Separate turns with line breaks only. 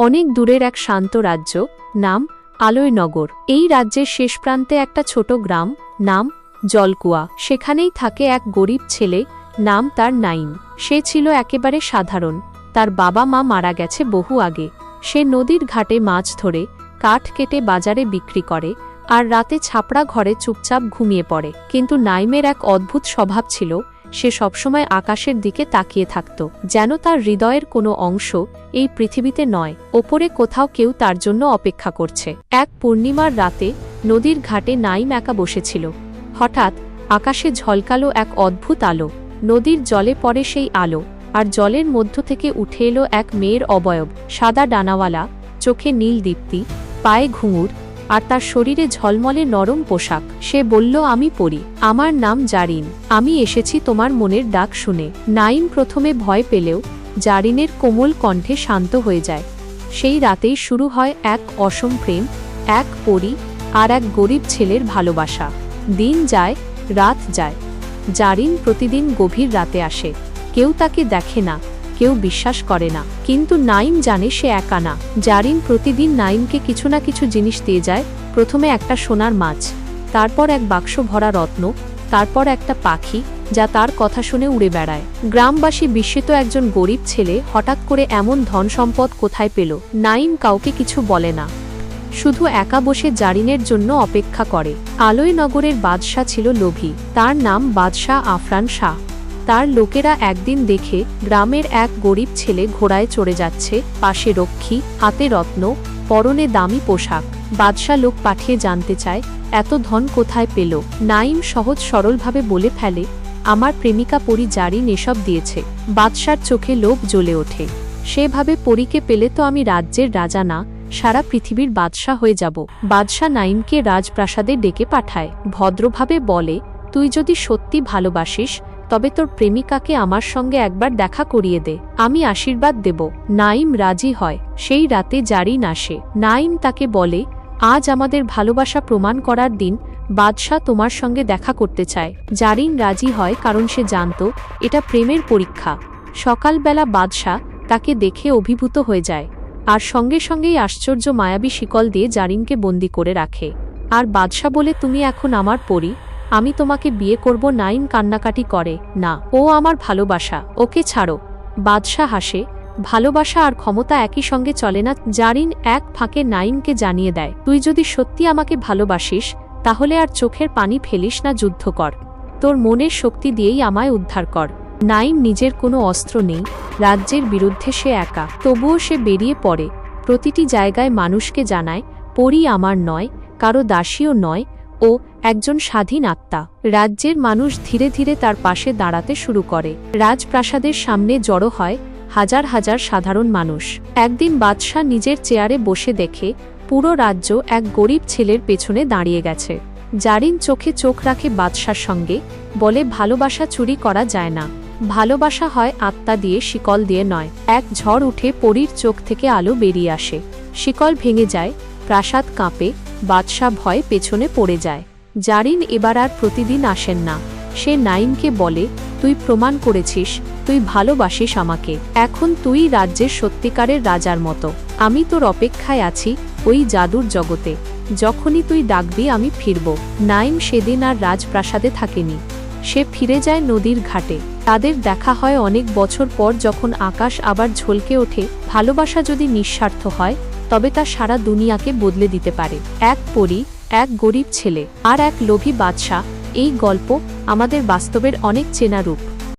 অনেক দূরের এক শান্ত রাজ্য, নাম আলয়নগর। এই রাজ্যের শেষ প্রান্তে একটা ছোট গ্রাম, নাম জলকুয়া। সেখানেই থাকে এক গরিব ছেলে, নাম তার নাইম। সে ছিল একেবারে সাধারণ। তার বাবা মা মারা গেছে বহু আগে। সে নদীর ঘাটে মাছ ধরে, কাঠ কেটে বাজারে বিক্রি করে আর রাতে ছাপড়া ঘরে চুপচাপ ঘুমিয়ে পড়ে। কিন্তু নাইমের এক অদ্ভুত স্বভাব ছিল সে সবসময় আকাশের দিকে তাকিয়ে থাকত, যেন তার হৃদয়ের কোনো অংশ এই পৃথিবীতে নয়, ওপরে কোথাও কেউ তার জন্য অপেক্ষা করছে। এক পূর্ণিমার রাতে নদীর ঘাটে নাইম একা বসেছিল। হঠাৎ আকাশে ঝলকালো এক অদ্ভুত আলো। নদীর জলে পড়ে সেই আলো, আর জলের মধ্য থেকে উঠে এলো এক মেয়ের অবয়ব, সাদা ডানাওয়ালা, চোখে নীল দীপ্তি, পায়ে ঘুঙুর আর তার শরীরে ঝলমলে নরম পোশাক। সে বলল, আমি পড়ি। আমার নাম জারিন। আমি এসেছি তোমার মনের ডাক শুনে। নাইম প্রথমে ভয় পেলেও জারিনের কোমল কণ্ঠে শান্ত হয়ে যায়। সেই রাতেই শুরু হয় এক অসম প্রেম, এক পরি আর এক গরিব ছেলের ভালোবাসা। দিন যায়, রাত যায়। জারিন প্রতিদিন গভীর রাতে আসে। কেউ তাকে দেখে না। কেউ বিশ্বাস করে না। কিন্তু নাইম জানে সে একা না। জারিন প্রতিদিন নাইমকে কিছু না কিছু জিনিস দিয়ে যায়। প্রথমে একটা সোনার মাছ, তারপর এক বাক্স ভরা রত্ন, তারপর একটা পাখি, যা তার কথা শুনে উড়ে বেড়ায়। গ্রামবাসী বিস্মিত একজন গরিব ছেলে হঠাৎ করে এমন ধন সম্পদ কোথায় পেল? নাইম কাউকে কিছু বলে না। শুধু একা বসে জারিনের জন্য অপেক্ষা করে। আলোয় নগরের বাদশাহ ছিল লোভী। তার নাম বাদশাহ আফরান শাহ। তার লোকেরা একদিন দেখে গ্রামের এক গরিব ছেলে ঘোড়ায় চড়ে যাচ্ছে, পাশে রক্ষী, হাতে রত্ন, পরনে দামি পোশাক। বাদশাহ লোক পাঠিয়ে জানতে চায়, এত ধন কোথায় পেল? নাইম সহজ সরলভাবে বলে ফেলে, আমার প্রেমিকা পরি জারি এসব দিয়েছে। বাদশার চোখে লোভ জ্বলে ওঠে। সেভাবে পরীকে পেলে তো আমি রাজ্যের রাজা না, সারা পৃথিবীর বাদশাহ হয়ে যাব। বাদশাহ নাইমকে রাজপ্রাসাদে ডেকে পাঠায়। ভদ্রভাবে বলে, তুই যদি সত্যি ভালোবাসিস তবে তোর প্রেমিকাকে আমার সঙ্গে একবার দেখা করিয়ে দে। আমি আশীর্বাদ দেব। নাইম রাজি হয়। সেই রাতে জারিন আসে। নাইম তাকে বলে, আজ আমাদের ভালোবাসা প্রমাণ করার দিন, বাদশাহ তোমার সঙ্গে দেখা করতে চায়। জারিন রাজি হয় কারণ সে জানত, এটা প্রেমের পরীক্ষা। সকালবেলা বাদশাহ তাকে দেখে অভিভূত হয়ে যায়। আর সঙ্গে সঙ্গেই আশ্চর্য মায়াবী শিকল দিয়ে জারিনকে বন্দি করে রাখে। আর বাদশাহ বলে, তুমি এখন আমার পরি। আমি তোমাকে বিয়ে করব নাইম কান্নাকাটি করে। না, ও আমার ভালোবাসা। ওকে ছাড়ো। বাদশাহ হাসে। ভালোবাসা আর ক্ষমতা একই সঙ্গে চলে না। জারিন এক ফাঁকে নাইমকে জানিয়ে দেয়, তুই যদি সত্যি আমাকে ভালোবাসিস, তাহলে আর চোখের পানি ফেলিস না, যুদ্ধ কর। তোর মনের শক্তি দিয়েই আমায় উদ্ধার কর নাইম নিজের কোনো অস্ত্র নেই। রাজ্যের বিরুদ্ধে সে একা। তবুও সে বেরিয়ে পড়ে। প্রতিটি জায়গায় মানুষকে জানায়, পরি আমার নয়, কারও দাসীও নয়। ও একজন স্বাধীন আত্মা। রাজ্যের মানুষ ধীরে ধীরে তার পাশে দাঁড়াতে শুরু করে। রাজপ্রাসাদের সামনে জড়ো হয় হাজার হাজার সাধারণ মানুষ। একদিন বাদশাহ নিজের চেয়ারে বসে দেখে, পুরো রাজ্য এক গরিব ছেলের পেছনে দাঁড়িয়ে গেছে। জারিন চোখে চোখ রাখে বাদশার সঙ্গে, বলে, ভালোবাসা চুরি করা যায় না। ভালোবাসা হয় আত্মা দিয়ে, শিকল দিয়ে নয়। এক ঝড় উঠে পরীর চোখ থেকে আলো বেরিয়ে আসে। শিকল ভেঙে যায়, প্রাসাদ কাঁপে, বাদশাহ ভয় পেছনে পড়ে যায়। জারিন এবার আর প্রতিদিন আসেন না। সে নাইমকে বলে, তুই প্রমাণ করেছিস, তুই ভালোবাসিস আমাকে। এখন তুই রাজ্যের সত্যিকারের রাজার মতো। আমি তোর অপেক্ষায় আছি ওই জাদুর জগতে। যখনই তুই ডাকবি আমি ফিরব। নাইম সেদিন আর রাজপ্রাসাদে থাকেনি। সে ফিরে যায় নদীর ঘাটে। তাদের দেখা হয় অনেক বছর পর যখন আকাশ আবার ঝলকে ওঠে, ভালোবাসা যদি নিঃস্বার্থ হয়, তবে তা সারা দুনিয়াকে বদলে দিতে পারে। এক পরি এক গরিব ছেলে আর এক লোভী বাদশাহ। এই গল্প আমাদের বাস্তবের অনেক চেনা রূপ।